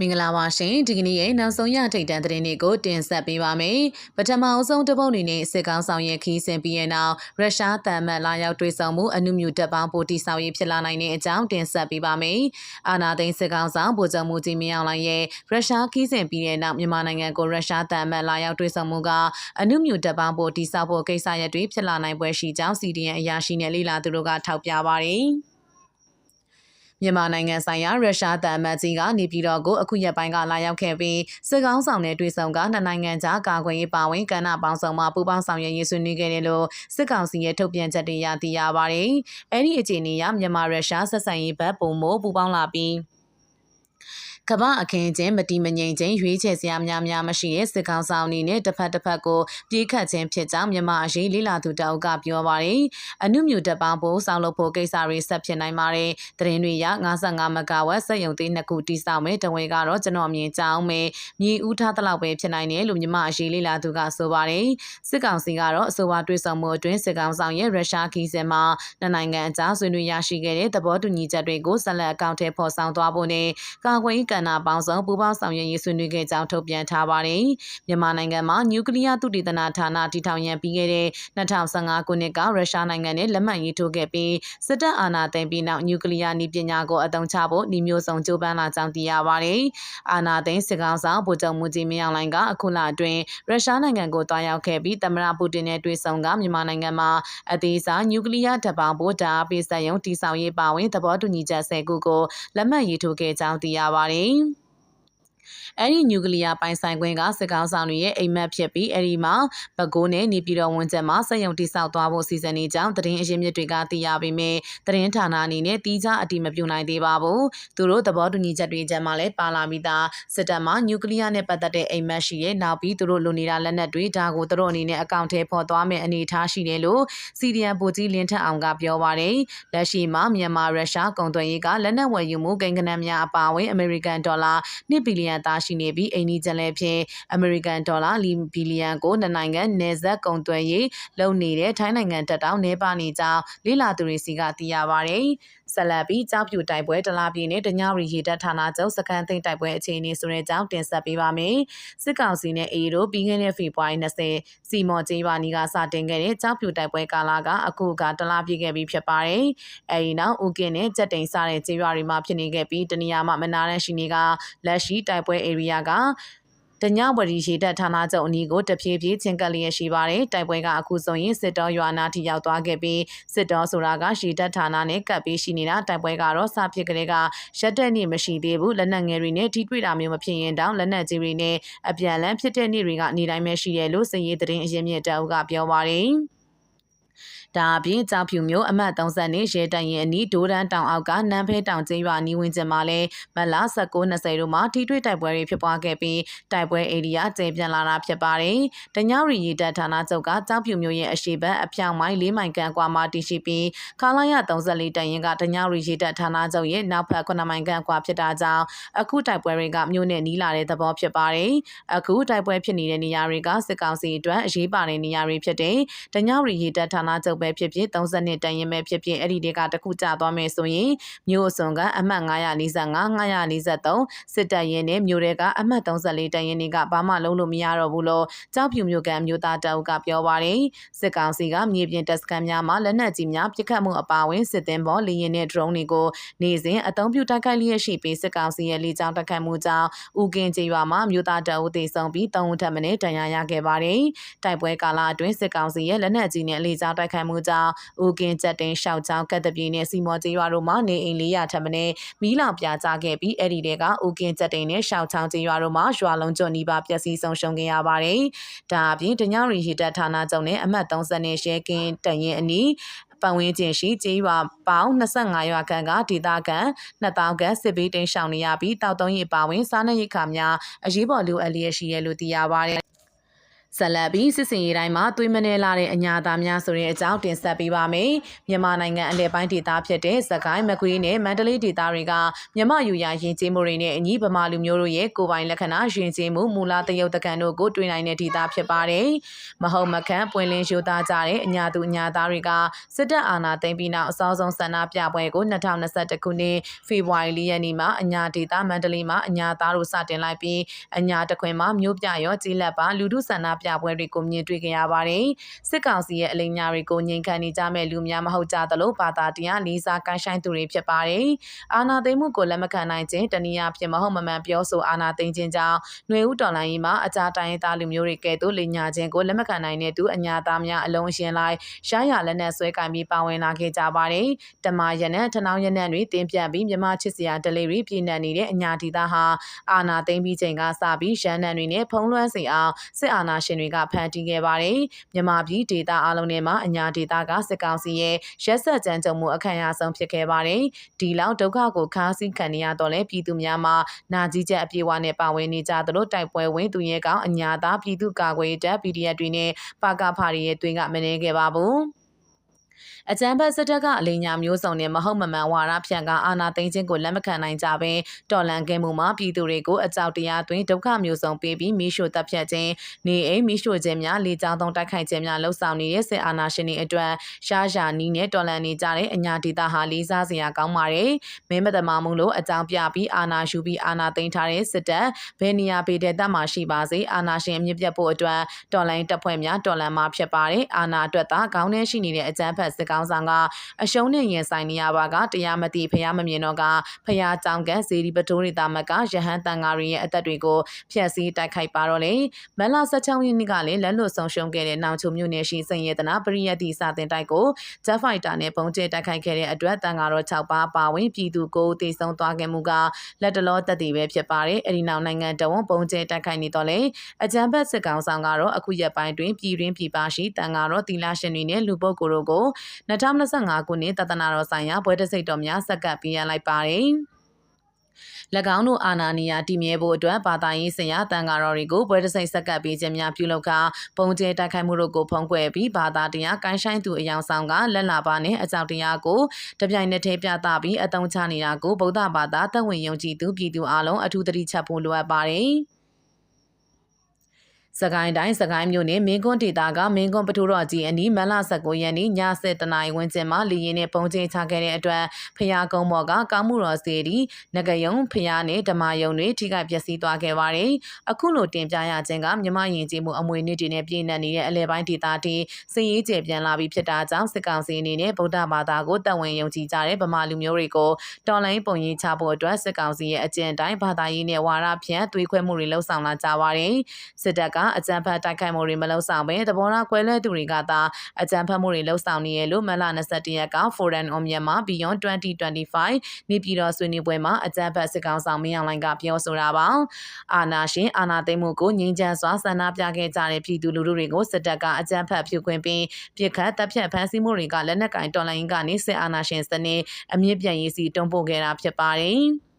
မင်္ဂလာပါရှင်ဒီကနေ့ရဲ့နောက်ဆုံးရထိတ်တန့်သတင်းတွေကိုတင်ဆက်ပေးပါမယ်ပထမအဆုံးတပုတ်အနေနဲ့စစ်ကောင်ဆောင်ရဲ့ခီးစဉ်ပြီးရဲ့နောက်ရုရှားတန်မတ်လာရောက်တွေ့ဆုံမှုအနုမြူတပ်ပေါင်းပိုတီဆောင်ရေးဖြစ်လာနိုင်တဲ့အကြောင်းတင်ဆက်ပေးပါမယ်အာနာသိန်းစစ်ကောင်ဆောင်ဗိုလ်ချုပ်မှုကြီးမင်းအောင်လှိုင်ရဲ့ရုရှားခီးစဉ်ပြီးရဲ့နောက်မြန်မာနိုင်ငံကိုရုရှားတန်မတ်လာရောက်တွေ့ဆုံမှုကအနုမြူတပ်ပေါင်းပိုတီဆောင်ဖို့ကိစ္စရပ်တွေဖြစ်လာနိုင်ပွဲရှိကြောင်း CDN အရာရှိနဲ့လေလာသူတို့ကထောက်ပြပါတယ် မြန်မာနိုင်ငံဆိုင်ရာရုရှားတန်မတ်ကြီးကနေပြည်တော်ကိုအခုရက်ပိုင်းကလာရောက်ခဲ့ပြီးစစ်ကောင်းဆောင်နဲ့တွေ့ဆုံကနှစ်နိုင်ငံကြားကာကွယ်ရေးပါဝင်ကဏ္ဍပေါင်းစုံမှာပူးပေါင်းဆောင်ရွက်ရေးဆွေးနွေးခဲ့တယ်လို့စစ်ကောင်စီရဲ့ထုတ်ပြန်ချက်တွေရသိရပါတယ်။အဲ့ဒီအခြေအနေအရမြန်မာရုရှားဆက်ဆံရေးဘက်ပုံမို့ပူးပေါင်းလာပြီး ကမ္ဘာအခင်းချင်းမတီမငြိမ်ချင်းရွေးချယ်စရာများများမရှိတဲ့စစ်ကောင်ဆောင်အနေနဲ့တစ်ဖက်တစ်ဖက်ကိုပြေးခတ်ခြင်းဖြစ်ကြောင်းမြန်မာအရေးလေးလာသူတအုပ်ကပြောပါတယ်။အနုမြူတပ်ပေါင်းဖို့ဆောင်းလုပ်ဖို့ကိစ္စတွေဆက်ဖြစ်နိုင်ပါတယ်။သတင်းတွေရ55မဂါဝတ်စက်ယုံသေးနှစ်ခုတိစောက်မယ်တဝဲကတော့ကျွန်တော်မြင်ကြောင်းမယ်မြေဦးထားတလောက်ပဲဖြစ်နိုင်တယ်လို့မြန်မာအရေးလေးလာသူကဆိုပါတယ်။စစ်ကောင်စီကတော့အဆိုပါတွေ့ဆုံမှုအတွင်းစစ်ကောင်ဆောင်ရဲ့ရုရှားခီးစင်မှာနိုင်ငံအကြားဆွေးနွေးရရှိခဲ့တဲ့သဘောတူညီချက်တွေကိုဆက်လက်အကောင့်ထဲပေါ်ဆောင်သွားဖို့နဲ့ကာကွယ်ရေးကဏ္ဍပေါင်းစုံပူးပေါင်းဆောင်ရွက်ရေးဆွေးနွေးခဲ့ကြောင်းထုတ်ပြန်ထားပါတယ်။မြန်မာနိုင်ငံမှာနျူကလ িয়ার သုတေသနဌာနတည်ထောင်ရန်ပြီးခဲ့တဲ့2015ခုနှစ်ကရုရှားနိုင်ငံနဲ့လက်မှတ်ရေးထိုးခဲ့ပြီးစစ်တပ်အာဏာသိမ်းပြီးနောက်နျူကလ িয়ার နည်းပညာကိုအသုံးချဖို့ဤမျိုးစုံကြိုးပမ်းလာကြောင်းသိရပါတယ်။အာဏာသိမ်းစစ်ကောင်ဆောင်ဗိုလ်ချုပ်မှုကြီးမင်းအောင်လှိုင်ကအခုလအတွင်းရုရှားနိုင်ငံကိုတွားရောက်ခဲ့ပြီးသမ္မတပူတင်နဲ့တွေ့ဆုံကမြန်မာနိုင်ငံမှာအသေးစားနျူကလ িয়ার တပ်ပေါင်းဗိုလ်တပ်ပေးဆက်ယုံတိဆောင်ရေးပါဝင်သဘောတူညီချက်၁၀ခုကိုလက်မှတ်ရေးထိုးခဲ့ကြောင်းသိရပါတယ်။ ် bem အဲ့ဒီနျူကလ িয়ার ပိုင်ဆိုင်ခွင့်ကစစ်ကောင်ဆောင်တွေရဲ့အိမ်မက်ဖြစ်ပြီးအဲ့ဒီမှာဘကိုးနဲ့နေပြည်တော်ဝန်ကျမှာစက်ရုံတိစောက်သွားဖို့စီစဉ်နေကြောင်းသတင်းအရင်းမြစ်တွေကသိရပေမဲ့သတင်းဌာနအနေနဲ့တီးခြားအတိမပြုနိုင်သေးပါဘူးသူတို့သဘောတူညီချက်တွေချက်မှာလည်းပါလာပြီးသားစစ်တပ်မှာနျူကလ িয়ার နဲ့ပတ်သက်တဲ့အိမ်မက်ရှိရဲ့နောက်ပြီးသူတို့လိုနေတာလက်နက်တွေဒါကိုသူတို့အနေနဲ့အကောင့်ထဲပေါ်သွားမယ့်အနေအထားရှိတယ်လို့စီဒီအန်ဗိုလ်ကြီးလင်းထက်အောင်ကပြောပါတယ်လက်ရှိမှာမြန်မာရုရှားကုန်သွယ်ရေးကလက်နက်ဝယ်ယူမှုကိန်းဂဏန်းများအပါအဝင်အမေရိကန်ဒေါ်လာ1ဘီလီယံ သားရှိနေပြီးအိန္ဒိဂျလည်းဖြင့်အမေရိကန်ဒေါ်လာလီဘီလီယံကိုနှစ်နိုင်ငံနယ်စပ်ကုန်သွယ်ရေးလုပ်နေတဲ့ထိုင်းနိုင်ငံတက်တောင်နေပါနေကြောင်းလေးလာသူတွေစီကသိရပါဗျ။ဆက်လက်ပြီးကြောက်ပြူတိုက်ပွဲတလားပြည်နဲ့တညရီရေတပ်ဌာနချုပ်စကန်သိန်းတိုက်ပွဲအခြေအနေဆိုတဲ့အကြောင်းတင်ဆက်ပေးပါမယ်။စစ်ကောင်စီနဲ့အေတို့ပြီးခဲ့တဲ့ဖေဖော်ဝါရီ20စီမော်ကျေးရွာနီကစတင်ခဲ့တဲ့ကြောက်ပြူတိုက်ပွဲကာလကအခုကတလားပြည့်ခဲ့ပြီးဖြစ်ပါတယ်။အဲဒီနောက်ဦးကင်းနဲ့ကြက်တိန်စတဲ့ကျေးရွာတွေမှာဖြစ်နေခဲ့ပြီးတနေရာမှာမနာရန်ရှိနေကလက်ရှိတိုက်ပွဲ area က တညဝရီရေတပ်ဌာနချုပ်အနီးကိုတဖြည်းဖြည်းချင်းကပ်လျက်ရှိပါတယ်။တိုက်ပွဲကအခုဆိုရင်စစ်တော်ရွာနာထိရောက်သွားခဲ့ပြီးစစ်တော်ဆိုတာကရေတပ်ဌာနနဲ့ကပ်ပြီးရှိနေတာတိုက်ပွဲကတော့စဖြစ်ကလေးကရက်တဲ့နေ့မရှိသေးဘူးလက်နက်ငယ်တွေနဲ့ထိတွေ့တာမျိုးမဖြစ်ရင်တောင်လက်နက်ကြီးတွေနဲ့အပြန်လန်းဖြစ်တဲ့နေ့တွေကနေတိုင်းပဲရှိတယ်လို့စည်ရေးသတင်းအရင်းမြစ်တအုပ်ကပြောပါတယ်။ ဒါအပြင်ကြောက်ဖြူမျိုးအမှတ်30နဲ့ရဲတရင်အနီးဒိုးရန်တောင်အောက်ကနန်းဖဲတောင်ကျင်းရွာနီးဝင်းကျင်မှာလည်းမလ19-20တို့မှာထိတွေ့တိုက်ပွဲတွေဖြစ်ပွားခဲ့ပြီးတိုက်ပွဲဧရိယာကျယ်ပြန့်လာတာဖြစ်ပါတယ်။တညရီရီတပ်ဌာနချုပ်ကကြောက်ဖြူမျိုးရဲ့အရှိတ်အဖြောင်မိုင်း၄မိုင်ခန့်ကွာမှာတည်ရှိပြီးခလာရ34တရင်ကတညရီရီတပ်ဌာနချုပ်ရဲ့နောက်ဖက်9မိုင်ခန့်ကွာဖြစ်တာကြောင့်အခုတိုက်ပွဲတွေကမြို့နဲ့နီးလာတဲ့သဘောဖြစ်ပါတယ်။အခုတိုက်ပွဲဖြစ်နေတဲ့နေရာတွေကစစ်ကောင်စီအတွက်အရေးပါတဲ့နေရာတွေဖြစ်တဲ့တညရီရီတပ်ဌာနချုပ်ပဲဖြစ်ဖြစ်32တန်ရင်ပဲဖြစ်ဖြစ်အဲ့ဒီတွေကတခုကျသွားမယ်ဆိုရင်မြို့အစွန်ကအမှတ်945 943စစ်တပ်ရင်နဲ့မြို့တွေကအမှတ်34တန်ရင်တွေကဘာမှလုံးလို့မရတော့ဘူးလို့ကြောက်ဖြူမြို့ကမြို့သားတအုပ်ကပြောပါတယ်စစ်ကောင်စီကမြေပြင်တပ်စခန်းများမှာလက်နက်ကြီးများပစ်ခတ်မှုအပါအဝင်စစ်သည်ပေါ်လေရင်နဲ့ drone တွေကိုနေစဉ်အသုံးပြုတိုက်ခိုက်လျက်ရှိပြီးစစ်ကောင်စီရဲ့လေကြောင်းတိုက်ခိုက်မှုကြောင့်ဦးကင်းကျေးရွာမှာမြို့သားတအုပ်တေဆုံးပြီး3ဦးထပ်မံဒဏ်ရာရခဲ့ပါတယ်တိုက်ပွဲကာလအတွင်းစစ်ကောင်စီရဲ့လက်နက်ကြီးနဲ့လေကြောင်းတိုက်ခိုက်မှုကြောင့်ဦးကင်းချက်တင်ရှောက်ချောင်းကတ်တပြေနဲ့စီမော်ကျေးရွာတို့မှာနေအိမ်400ထပ်မင်းမီးလောင်ပြာကျခဲ့ပြီးအဲ့ဒီတဲကဦးကင်းချက်တင်နဲ့ရှောက်ချောင်းကျေးရွာတို့မှာရွာလုံးကျွနီးပါပျက်စီးဆုံးရှုံးခဲ့ရပါတယ်။ဒါအပြင်တညရီဟီတက်ဌာနချုပ်နဲ့အမှတ်30နဲ့ရှဲကင်းတရင်အနီးပတ်ဝန်းကျင်ရှိကျေးရွာပေါင်း25ရွာခန့်ကဒေသခံ2000ခန့်စစ်ဘေးတိမ်းရှောင်နေရပြီးတောက်တုံးရီပါဝင်စားနပ်ရိက္ခာများအရေးပေါ်လိုအပ်လျက်ရှိရလို့သိရပါတယ် ဆက်လက်ပြီးစစ်စင်ရေးတိုင်းမှာသွေးမနေလာတဲ့အညာသားများဆိုတဲ့အကြောင်းတင်ဆက်ပေးပါမယ်။မြန်မာနိုင်ငံအလဲပိုင်းဒေသဖြစ်တဲ့စကိုင်းမကွေးနဲ့မန္တလေးဒေသတွေကမြန်မာယူရရင်ကျေးမှုတွေနဲ့အညီဗမာလူမျိုးတို့ရဲ့ကိုယ်ပိုင်လက္ခဏာရင်ကျေးမှုမူလတရုတ်တကန်တို့ကိုတွေ့နိုင်တဲ့ဒေသဖြစ်ပါတယ်။မဟုတ်မခန့်ပွင့်လင်းရှိုးသားကြတဲ့အညာသူအညာသားတွေကစစ်တပ်အာဏာသိမ်းပြီးနောက်အစောဆုံးဆန္ဒပြပွဲကို2021ခုနှစ်ဖေဖော်ဝါရီလရက်နေ့မှာအညာဒေသမန္တလေးမှာအညာသားတို့စတင်လိုက်ပြီးအညာတခွင်မှာမြို့ပြရောကြီးလက်ပါလူထုဆန္ဒပြပွဲတွေကိုမြင်တွေ့ကြရပါတယ်။စစ်ကောင်စီရဲ့အလိမ်ညာတွေကိုငြိမ်ခံနေကြမဲ့လူများမဟုတ်ကြသလိုဘာသာတရားလေးစားကိုင်းဆိုင်သူတွေဖြစ်ပါတယ်။အာနာသိမ်းမှုကိုလက်မခံနိုင်ခြင်းတနည်းအားဖြင့်မဟုတ်မမှန်ပြောဆိုအာနာသိမ်းခြင်းကြောင့်ຫນွေဦးတော်လိုင်းကြီးမှာအကြတိုင်းသားလူမျိုးတွေကဲ့သို့လိမ်ညာခြင်းကိုလက်မခံနိုင်တဲ့သူအညာသားများအလုံးရှင်လိုက်ရှားရလက်နဲ့ဆွဲကင်ပြီးပါဝင်လာခဲ့ကြပါတယ်။တမရနဲ့ထနောင်းရနဲ့တွေတင်းပြန့်ပြီးမြမချစ်စရာဒလေးတွေပြည်နယ်နေတဲ့အညာဒေသဟာအာနာသိမ်းပြီးချိန်ကစပြီးရန်နံတွေနဲ့ဖုံးလွှမ်းစေအောင်စစ်အာဏာရှင်တွေကဖန်တီးခဲ့ပါတယ်။မြန်မာပြည်ဒေသအလုံးထဲမှာအညာဒေသကစစ်ကောင်စီရဲ့ရက်ဆက်ကြမ်းကြုတ်မှုအခမ်းအနားဆုံးဖြစ်ခဲ့ပါတယ်။ဒီလောက်ဒုက္ခကိုခါးစည်းခံနေရတော့လဲပြည်သူများမှာနာကြီးချက်အပြေအဝနဲ့ပါဝင်နေကြသလိုတိုက်ပွဲဝင်သူရဲကောင်အညာသားပြည်သူကာကွယ်တပ် PDF တွေနဲ့ပါကဖာတွေရဲ့တွင်ကမနေခဲ့ပါဘူး။ အကြမ်းဖက်စစ်တပ်ကအလိညာမျိုးစုံနဲ့မဟုတ်မမှန်ဝါဒဖြန့်ကအာဏာသိမ်းခြင်းကိုလက်မခံနိုင်ကြဘဲတော်လန်ခဲ့မှုမှာပြည်သူတွေကိုအကြောက်တရားသွင်းဒုက္ခမျိုးစုံပေးပြီးမိရှို့တပ်ဖြတ်ခြင်းနေအိမ်မိရှို့ခြင်းများလေကြောင်းသုံးတိုက်ခိုက်ခြင်းများလှုပ်ဆောင်နေတဲ့စစ်အာဏာရှင်တွေအတွက်ရှားရှာနီးနဲ့တော်လန်နေကြတဲ့အညာဒေတာဟာလေးစားစရာကောင်းပါတယ်။မင်းမတမမှုလို့အကြောင်းပြပြီးအာဏာယူပြီးအာဏာသိမ်းထားတဲ့စစ်တပ်ဘယ်နေရာပေတဲ့တပ်မှရှိပါစေအာဏာရှင်အမြင့်ပြတ်ဖို့အတွက်တော်လိုင်းတပ်ဖွဲ့များတော်လန်မှာဖြစ်ပါတယ်။အာဏာအတွက်သာခေါင်းထဲရှိနေတဲ့အကြမ်းဖက်စစ်ကောင်းဆောင်ကအရှုံးနဲ့ရင်ဆိုင်နေရပါကတရားမတိဖျားမမြင်တော့ကဖျားကြောင်ကဇေဒီပတိုးရီတာမကရဟန်းတန်ဃာရီရဲ့အသက်တွေကိုဖျက်ဆီးတိုက်ခိုက်ပါတော့လေမလ16ရက်နေ့ကလည်းလက်လွတ်ဆုံးရှုံးခဲ့တဲ့နောင်ချုံမြို့နယ်ရှိစင်ရတနာပရိယတ်တီစာတင်တိုက်ကိုဂျက်ဖိုက်တာနဲ့ပုံကျဲတိုက်ခိုက်ခဲ့တဲ့အတွက်တန်ဃာတော်6ပါးပါဝင်ပြည်သူကိုတေဆုံးသွားခဲ့မှုကလက်တလောတက်တည်ပဲဖြစ်ပါတယ်အဲဒီနောက်နိုင်ငံတော်ဝန်ပုံကျဲတိုက်ခိုက်နေတော့လေအကြံဖက်စစ်ကောင်ဆောင်ကတော့အခုရက်ပိုင်းတွင်ပြည်တွင်းပြည်ပရှိတန်ဃာတော်တီလာရှင်တွေနဲ့လူပုဂ္ဂိုလ်တို့ကို2025ခုနှစ်တသနာတော်ဆိုင်ရာဘွဲတစိတ်တော်များဆက်ကပ်ပြရလိုက်ပါတယ်။၎င်းတို့အာနာနီယာတည်မြဲဖို့အတွက်ဘာသာရေးဆင်ရတန်ဃာတော်တွေကိုဘွဲတစိတ်ဆက်ကပ်ပေးခြင်းများပြုလုပ်ကပုံကျဲတိုက်ခိုက်မှုတို့ကိုဖုံးကွယ်ပြီးဘာသာတရားကိုင်းဆိုင်သူအယောင်ဆောင်ကလက်လာပါနဲ့အကြောက်တရားကိုတပြိုင်နက်တည်းပြသပြီးအတုံးချနေတာကိုဗုဒ္ဓဘာသာသက်ဝင်ယုံကြည်သူပြည်သူအလုံးအထူးသတိချက်ဖို့လိုအပ်ပါတယ်။ စကိုင်းတိုင်းစကိုင်းမြို့နယ်မင်းကွန်းဒေသကမင်းကွန်းပထိုးတော်ကြီးအနီးမလ19ရက်နေ့ည7:00တနာရီဝန်းကျင်မှာလေရင်နဲ့ပုံချင်းချခဲ့တဲ့အတွက်ဖျားကုန်းဘော်ကကောင်းမှုတော်စီဒီငကယုံဖျားနဲ့ဓမ္မယုံတွေထိခိုက်ပျက်စီးသွားခဲ့ပါတယ်။အခုလိုတင်ပြရခြင်းကမြမယင်ကျေးမှုအမွေနှစ်တွေနဲ့ပြည်နှံနေတဲ့အလဲပိုင်းဒေသတီစည်ရေးကျေပြန်လာပြီးဖြစ်တာကြောင့်စစ်ကောင်စီအနေနဲ့ဗုဒ္ဓဘာသာကိုတတ်ဝင်ယုံကြည်ကြတဲ့ဗမာလူမျိုးတွေကိုတော်လိုင်းပုံရိပ်ချဖို့အတွက်စစ်ကောင်စီရဲ့အကြံတိုင်းဘာသာရေးနဲ့ဝါဒဖြန့်သွေးခွဲမှုတွေလှုံ့ဆော်လာကြပါတယ်။စစ်တပ်ကအကြံဖတ်တိုက်ခိုက်မှုတွေမလုပ်ဆောင်ဘဲသဘောထားကွဲလွဲသူတွေကသာအကြံဖတ်မှုတွေလှုံ့ဆော်နေရလို့မလ21ရက်က Foreign on Myanmar Beyond 2025နေပြည်တော်ဆွေးနွေးပွဲမှာအကြံဖတ်စစ်ကောင်ဆောင်မင်းအောင်လှိုင်ကပြောဆိုတာပါအာနာရှင်အာနာသိမ်းမှုကိုငြိမ်းချမ်းစွာဆန္ဒပြခဲ့ကြတဲ့ပြည်သူလူထုတွေကိုစစ်တပ်ကအကြံဖတ်ဖြုတ်ခွင့်ပြီးပြစ်ခတ်တပ်ဖြတ်ဖမ်းဆီးမှုတွေကလက်နက်ကင်တော်လိုင်းကနေစစ်အာဏာရှင်စနစ်အမြင့်ပြည့်ရေးစီတွန်းပို့ခဲ့တာဖြစ်ပါတယ်။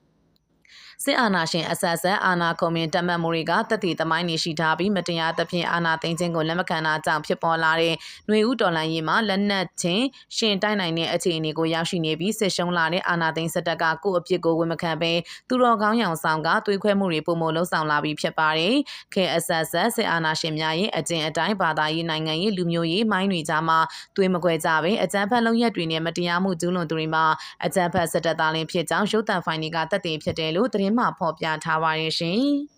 စစ်အာဏာရှင်အဆက်ဆက်အာဏာခုံမြင်တမတ်မှုတွေကတတိသမိုင်းနေရှိထားပြီးမတရားသဖြင့်အာဏာသိမ်းခြင်းကိုလက်မခံတာကြောင့်ဖြစ်ပေါ်လာတဲ့ຫນွေဥတော်လှန်ရေးမှာလက်နက်ချင်းရှင်တိုက်နိုင်တဲ့အခြေအနေကိုရောက်ရှိနေပြီးစစ်ရှုံးလာတဲ့အာဏာသိမ်းစစ်တပ်ကကိုယ့်အပြစ်ကိုဝန်မခံဘဲသူတော်ကောင်းရောင်ဆောင်ကသွေးခွဲမှုတွေပုံမလှုံ့ဆော်လာပြီးဖြစ်ပါတယ်။ခဲအဆက်ဆက်စစ်အာဏာရှင်များရဲ့အကျင့်အတိုင်းဘာသာရေးနိုင်ငံရေးလူမျိုးရေးမိုင်းတွေကြားမှာသွေးမကွဲကြဘဲအကြမ်းဖက်လုံရက်တွေနဲ့မတရားမှုကျူးလွန်သူတွေမှာအကြမ်းဖက်စစ်တပ်သားလင်းဖြစ်ကြောင်းရုပ်သံဖိုင်တွေကတက်တည်ဖြစ်တယ်လို့သတင်းမှဖော်ပြထားပါရဲ့ရှင်။